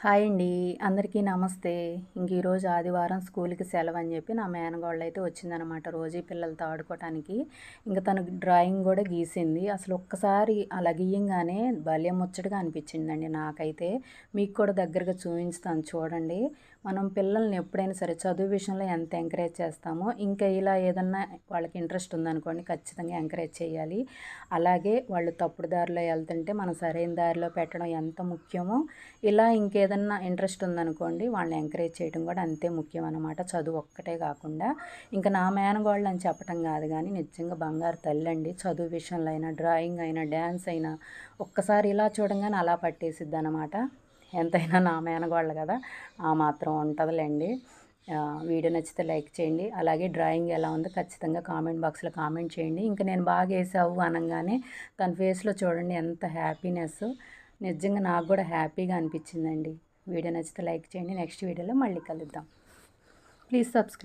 Hi అండి. అందరికీ నమస్తే. ఇంక ఈరోజు ఆదివారం స్కూల్కి సెలవు అని చెప్పి నా మేనగోళ్ళు అయితే వచ్చిందనమాట రోజు పిల్లలతో ఆడుకోవటానికి ఇంకా తను డ్రాయింగ్ కూడా గీసింది. అసలు ఒక్కసారి అలా గీయంగానే భలే ముచ్చటగా అనిపించిందండి నాకైతే. మీకు కూడా దగ్గరగా చూపించుతాను చూడండి. మనం పిల్లల్ని ఎప్పుడైనా సరే చదువు విషయంలో ఎంత ఎంకరేజ్ చేస్తామో ఇంకా ఇలా ఏదన్నా వాళ్ళకి ఇంట్రెస్ట్ ఉందనుకోండి ఖచ్చితంగా ఎంకరేజ్ చేయాలి. అలాగే వాళ్ళు తప్పుడు దారిలో వెళ్తుంటే మనం సరైన దారిలో పెట్టడం ఎంత ముఖ్యమో ఇలా ఇంకే ఏదన్నా ఇంట్రెస్ట్ ఉందనుకోండి వాళ్ళని ఎంకరేజ్ చేయడం కూడా అంతే ముఖ్యం అనమాట చదువు ఒక్కటే కాకుండా ఇంకా నా మేనగోళ్ళు అని చెప్పటం కాదు కానీ నిజంగా బంగారు తల్లండి చదువు విషయంలో అయినా డ్రాయింగ్ అయినా డ్యాన్స్ అయినా ఒక్కసారి ఇలా చూడంగానే అలా పట్టేసిద్ది అనమాట ఎంతైనా నా మేనగోళ్ళు కదా ఆ మాత్రం ఉంటుందిలేండి. వీడియో నచ్చితే లైక్ చేయండి. అలాగే డ్రాయింగ్ ఎలా ఉందో ఖచ్చితంగా కామెంట్ బాక్స్లో కామెంట్ చేయండి. ఇంకా నేను బాగా వేసావు అనగానే తన ఫేస్లో చూడండి ఎంత హ్యాపీనెస్ నిజంగా నాకు కూడా హ్యాపీగా అనిపించిందండి. వీడియో నచ్చితే లైక్ చేయండి. నెక్స్ట్ వీడియోలో మళ్ళీ కలుద్దాం. Please subscribe